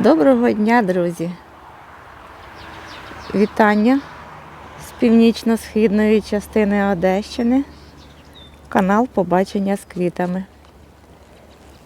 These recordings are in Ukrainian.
Доброго дня, друзі! Вітання з північно-східної частини Одещини. Канал Побачення з квітами.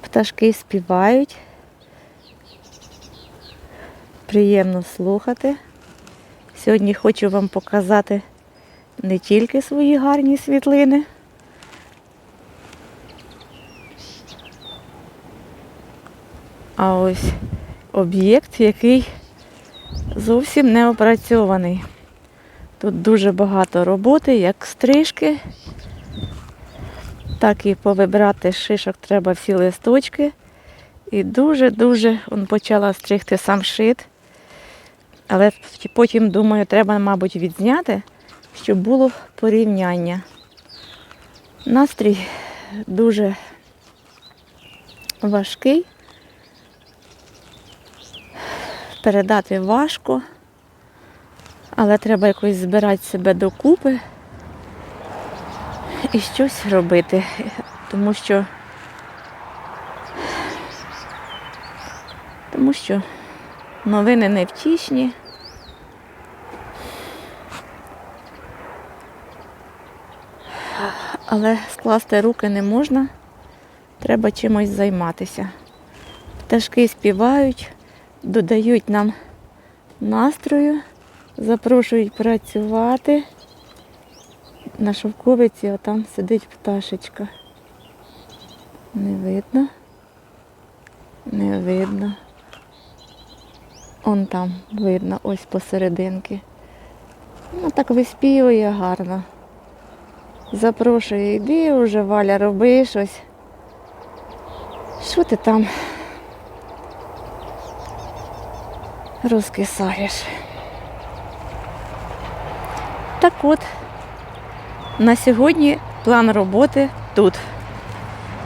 Пташки співають. Приємно слухати. Сьогодні хочу вам показати не тільки свої гарні світлини, а ось об'єкт, який зовсім не опрацьований. Тут дуже багато роботи, як стрижки, так і повибирати з шишок треба всі листочки. І дуже-дуже почала стригти сам шит. Але потім, думаю, треба, мабуть, відзняти, щоб було порівняння. Настрій дуже важкий. Передати важко, але треба якось збирати себе докупи і щось робити, тому що тому що новини невтішні. Але скласти руки не можна, треба чимось займатися. Пташки співають, додають нам настрою, запрошують працювати. На шовковиці отам сидить пташечка. Не видно. Не видно. Он там видно, ось посерединки. Ну так виспівує гарно. Запрошує, йди вже, Валя, роби щось. Що ти там розкисаєш? Так от, на сьогодні план роботи тут.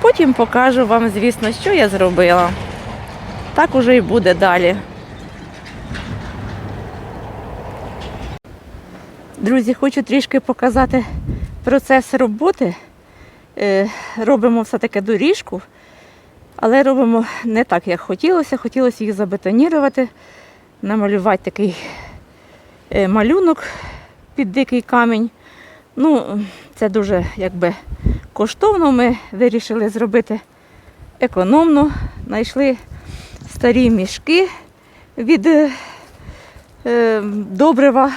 Потім покажу вам, звісно, що я зробила. Так уже і буде далі. Друзі, хочу трішки показати процес роботи. Е, Робимо все-таки доріжку, але робимо не так, як хотілося. Хотілося їх забетонірувати, намалювати такий е, малюнок під дикий камінь. Ну, це дуже якби коштовно. Ми вирішили зробити економно. Знайшли старі мішки від е, е, добрива,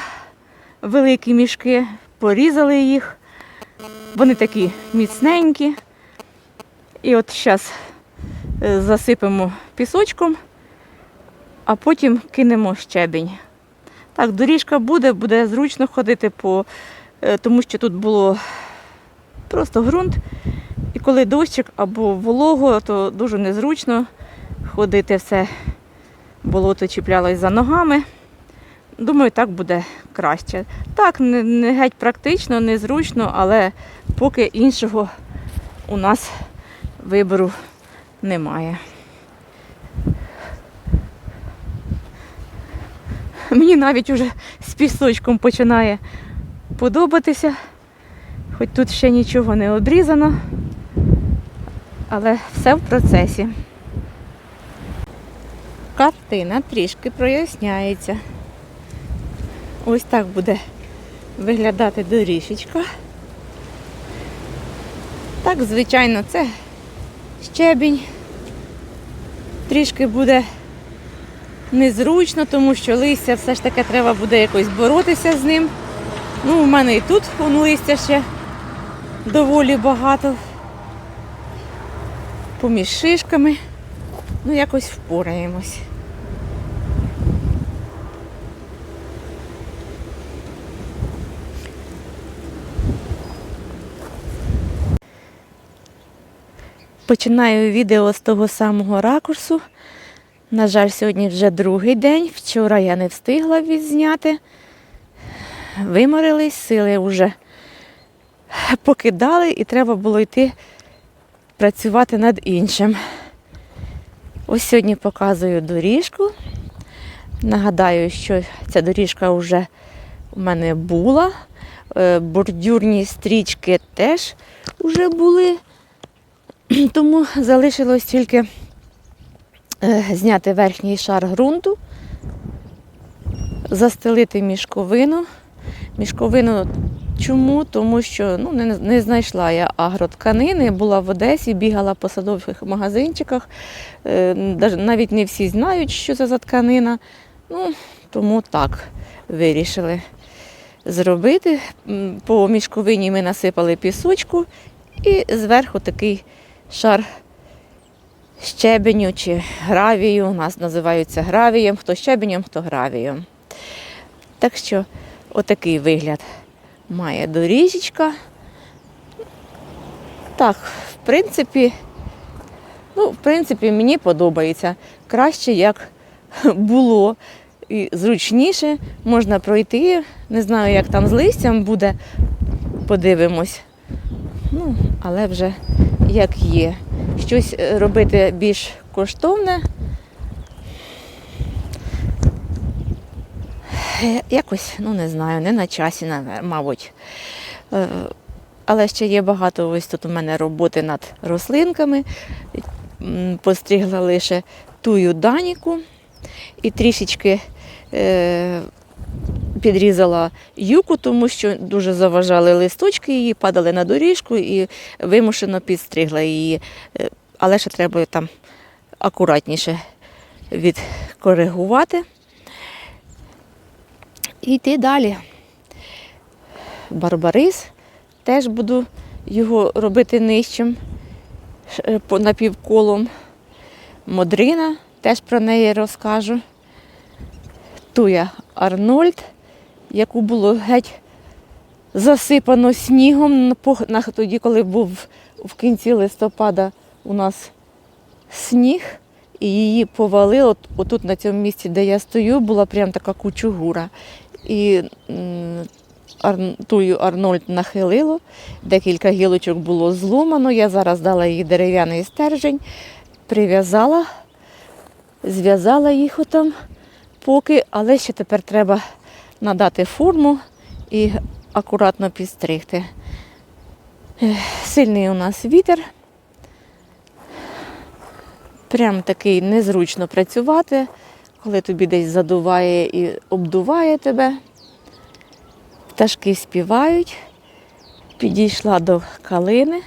великі мішки, порізали їх. Вони такі міцненькі. І от зараз засипемо пісочком, а потім кинемо щебінь. Так, доріжка буде, буде зручно ходити, по, е, тому що тут було просто ґрунт. І коли дощик або волого, то дуже незручно ходити все. Болото чіплялось за ногами. Думаю, так буде краще. Так, не, не геть практично, незручно, але поки іншого у нас вибору немає. Мені навіть уже з пісочком починає подобатися, хоч тут ще нічого не обрізано, але все в процесі. Картина трішки проясняється. Ось так буде виглядати доріжечка. Так, звичайно, це щебінь. Трішки буде незручно, тому що листя все ж таки треба буде якось боротися з ним. Ну, у мене і тут вон, листя ще доволі багато. Поміж шишками. Ну, якось впораємось. Починаю відео з того самого ракурсу. На жаль, сьогодні вже другий день. Вчора я не встигла відзняти. Виморились, сили вже покидали і треба було йти працювати над іншим. Ось сьогодні показую доріжку. Нагадаю, що ця доріжка вже у мене була. Е, Бордюрні стрічки теж вже були. Тому залишилось тільки зняти верхній шар ґрунту, застелити мішковину. Мішковину чому? Тому що ну, не, не знайшла я агротканини, була в Одесі, бігала по садових магазинчиках. Е, навіть не всі знають, що це за тканина. Ну, тому так вирішили зробити. По мішковині ми насипали пісочку і зверху такий шар щебеню чи гравію. У нас називаються гравієм, хто щебенем, хто гравієм. Так що отакий вигляд має доріжечка. Так, в принципі, ну, в принципі, мені подобається. Краще, як було. І зручніше можна пройти. Не знаю, як там з листям буде. Подивимось. Ну, але вже як є. Щось е, робити більш коштовне. Е, Якось, ну не знаю, не на часі, мабуть. Е, Але ще є багато ось тут у мене роботи над рослинками. М, Постригла лише тую даніку і трішечки підрізала юку, тому що дуже заважали листочки її, падали на доріжку і вимушено підстригла її. Е, Але ще треба там акуратніше відкоригувати. І йти далі. Барбарис теж буду його робити нижчим е, напівколом. Модрина, теж про неї розкажу. Туя Арнольд, яку було геть засипано снігом тоді, коли був в кінці листопада у нас сніг, і її повалило. От- Отут на цьому місці, де я стою, була прям така кучугура. І тую Арнольд нахилило, декілька гілочок було зломано. Я зараз дала їй дерев'яний стержень, прив'язала, зв'язала їх отам поки, але ще тепер треба надати форму і акуратно підстригти. Сильний у нас вітер. Прям такий незручно працювати, коли тобі десь задуває і обдуває тебе. Пташки співають. Підійшла до калини.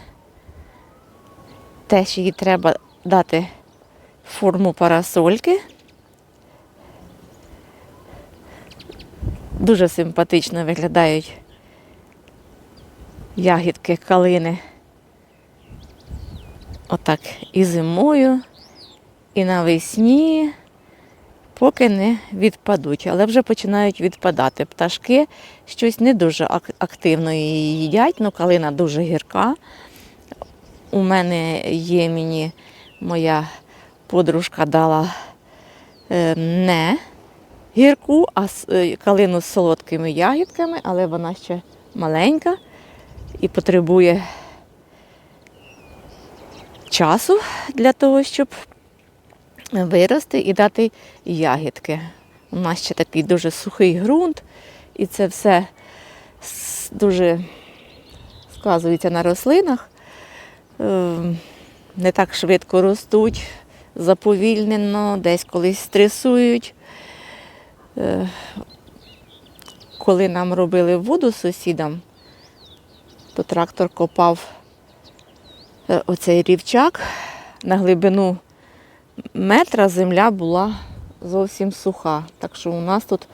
Теж їй треба дати форму парасольки. Дуже симпатично виглядають ягідки калини. Отак і зимою, і навесні, поки не відпадуть, але вже починають відпадати. Пташки щось не дуже активно її їдять, ну калина дуже гірка. У мене є мені моя подружка дала е, не гірку, а е, калину з солодкими ягідками, але вона ще маленька і потребує часу для того, щоб вирости і дати ягідки. У нас ще такий дуже сухий ґрунт, і це все дуже сказується на рослинах. Ем, Не так швидко ростуть, заповільнено, десь колись стресують. Е, Коли нам робили воду сусідам, то трактор копав е, оцей рівчак на глибину метра земля була зовсім суха. Так що у нас тут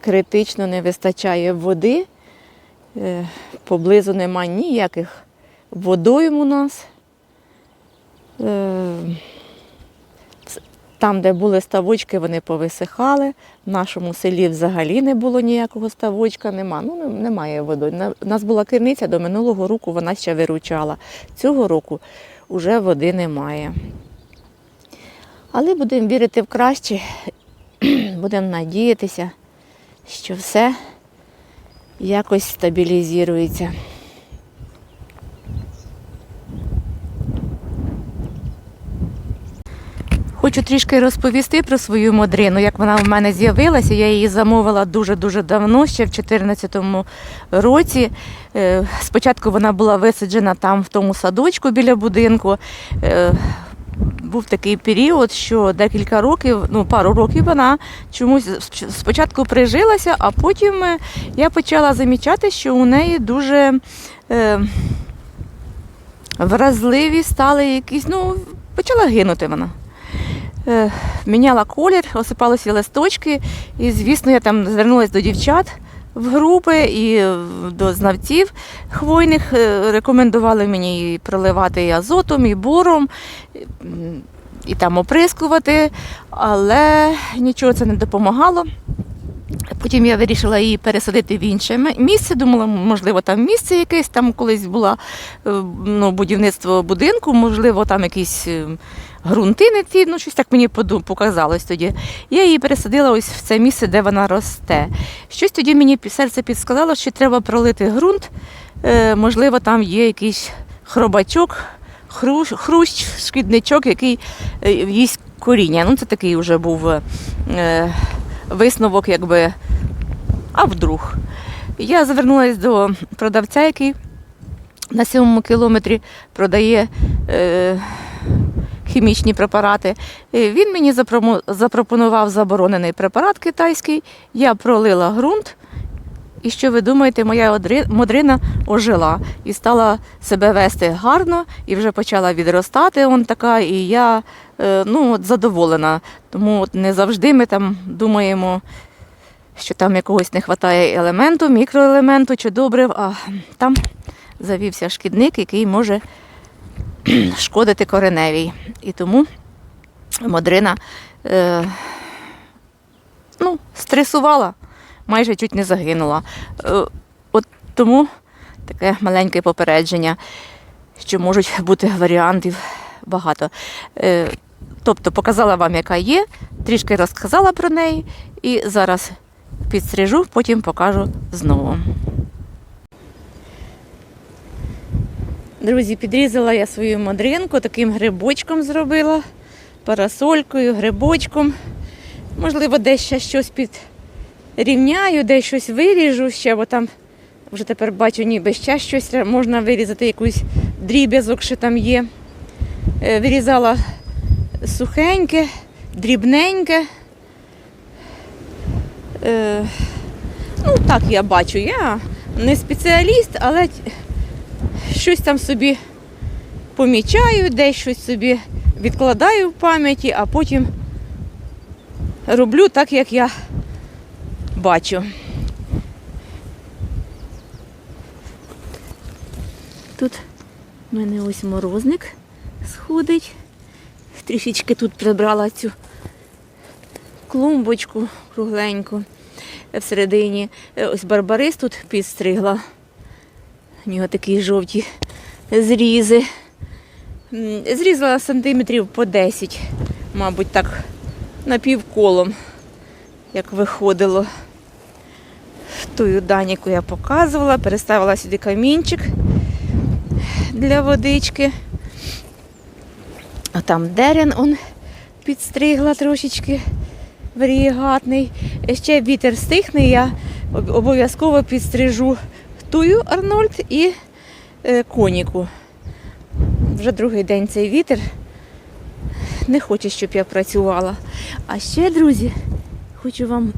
критично не вистачає води. Е, Поблизу нема ніяких водойм у нас. Там, де були ставочки, вони повисихали. В нашому селі взагалі не було ніякого ставочка, нема. Ну, немає води. У нас була криниця, до минулого року вона ще виручала. Цього року вже води немає. Але будемо вірити в краще, будемо надіятися, що все якось стабілізується. Хочу трішки розповісти про свою модрину, як вона в мене з'явилася. Я її замовила дуже-дуже давно, ще в 2014 році. Е, Спочатку вона була висаджена там, в тому садочку біля будинку. Е, Був такий період, що декілька років, ну пару років вона чомусь спочатку прижилася, а потім е, я почала замічати, що у неї дуже е, вразливі стали якісь, ну, почала гинути вона. Е, міняла колір, осипалися листочки, і, звісно, я там звернулася до дівчат в групи і е, до знавців хвойних. Е, Рекомендували мені проливати і азотом, і бором, і, там оприскувати, але нічого це не допомагало. Потім я вирішила її пересадити в інше місце. Думала, можливо, там місце якесь, там колись було ну, будівництво будинку, можливо, там якісь ґрунти не ті, ну щось так мені показалось тоді. Я її пересадила ось в це місце, де вона росте. Щось тоді мені серце підсказало, що треба пролити ґрунт. Е, можливо, там є якийсь хробачок, хрущ, хрущ шкідничок, який е, їсть коріння. Ну, це такий вже був е, висновок, якби, а вдруг. Я звернулася до продавця, який на сьомому кілометрі продає е, хімічні препарати. Е, Він мені запропонував заборонений препарат китайський. Я пролила ґрунт. І що ви думаєте, моя модрина ожила і стала себе вести гарно, і вже почала відростати. Он така, і я е, ну, от задоволена. Тому от не завжди ми там думаємо, що там якогось не вистачає елементу, мікроелементу чи добрив, а там завівся шкідник, який може шкодити кореневій. І тому модрина е, ну, стресувала, майже чуть не загинула. Е, от тому таке маленьке попередження, що можуть бути варіантів багато. Е, тобто показала вам, яка є, трішки розказала про неї і зараз підстрижу, потім покажу знову. Друзі, підрізала я свою мадринку, таким грибочком зробила, парасолькою, грибочком. Можливо, десь ще щось підрівняю, десь щось виріжу ще, бо там вже тепер бачу, ніби ще щось можна вирізати, якийсь дріб'язок, що там є. Е, Вирізала сухеньке, дрібненьке. Е, ну, так я бачу. Я не спеціаліст, але щось там собі помічаю, десь щось собі відкладаю в пам'яті, а потім роблю так, як я бачу. Тут в мене ось морозник сходить. Трішечки тут прибрала цю клумбочку кругленьку всередині. Е, Ось барбарис тут підстригла. У нього такі жовті зрізи. Зрізала сантиметрів по 10, мабуть, так напівколом, як виходило. Тую даніку я показувала, переставила сюди камінчик для водички. А там дерен он підстригла трошечки варієгатний. Ще вітер стихне, я обов'язково підстрижу тую Арнольд і е, коніку. Вже другий день цей вітер. Не хоче, щоб я працювала. А ще, друзі, хочу вам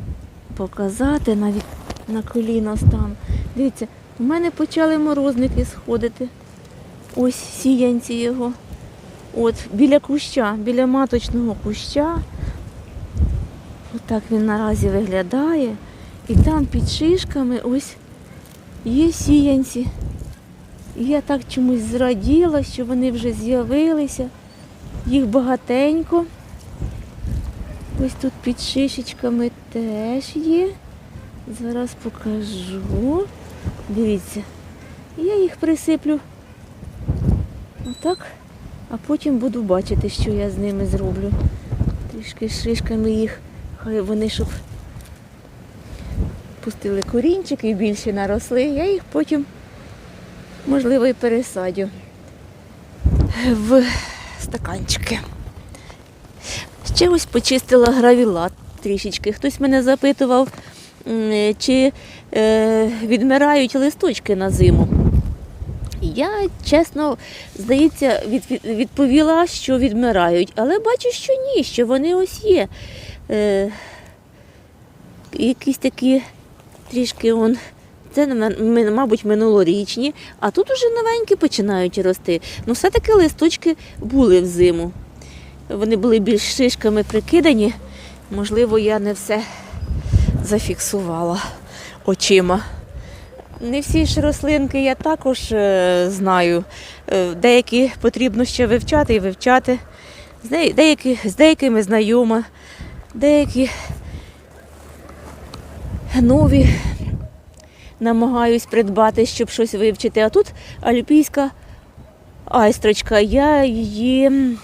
показати навіть на коліно стан. Дивіться, у мене почали морозники сходити. Ось сіянці його. От, біля куща, біля маточного куща. Отак він наразі виглядає. І там під шишками ось є сіянці. Я так чомусь зраділа, що вони вже з'явилися. Їх багатенько. Ось тут під шишечками теж є. Зараз покажу. Дивіться. Я їх присиплю отак, а потім буду бачити, що я з ними зроблю. Трішки шишками їх, хай вони щоб пустили корінчики більше наросли. Я їх потім, можливо, і пересадю в стаканчики. Ще ось почистила гравілат трішечки. Хтось мене запитував, чи е, відмирають листочки на зиму. Я, чесно, здається, від, від- відповіла, що відмирають, але бачу, що ні, що вони ось є. Е, якісь такі трішки он. Це, мабуть, минулорічні, а тут уже новенькі починають рости. Ну, все-таки листочки були взиму. Вони були більш шишками прикидані. Можливо, я не все зафіксувала очима. Не всі ж рослинки я також е, знаю. Е, деякі потрібно ще вивчати і вивчати. З, деякими знайома, деякі нові намагаюсь придбати, щоб щось вивчити. А тут альпійська айстрочка. Я її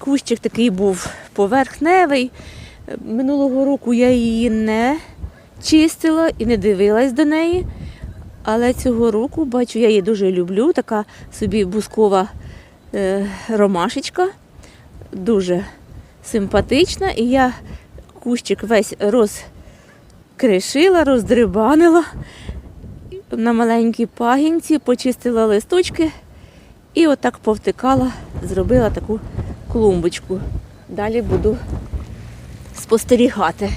кущик такий був поверхневий. Минулого року я її не чистила і не дивилась до неї. Але цього року, бачу, я її дуже люблю. Така собі бускова е, ромашечка, дуже симпатична. І я кущик весь розкришила, роздрибанила на маленькій пагінці, почистила листочки і отак повтикала, зробила таку клумбочку. Далі буду спостерігати.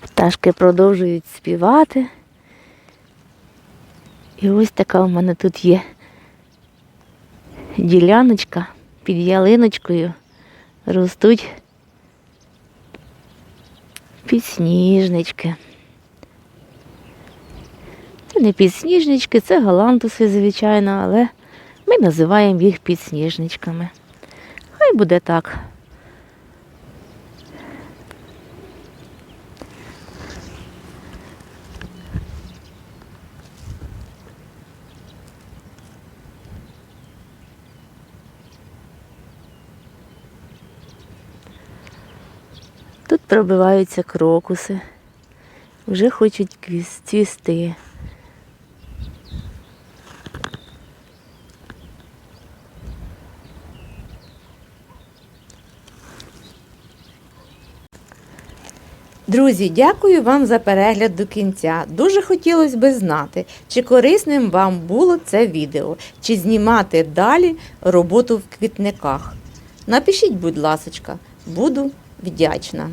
Пташки продовжують співати. І ось така у мене тут є діляночка під ялиночкою. Ростуть підсніжнички. Це не підсніжнички, це галантуси, звичайно, але ми називаємо їх підсніжничками. Хай буде так. Тут пробиваються крокуси, вже хочуть цвісти. Друзі, дякую вам за перегляд до кінця. Дуже хотілося би знати, чи корисним вам було це відео, чи знімати далі роботу в квітниках. Напишіть, будь ласочка, буду вдячна.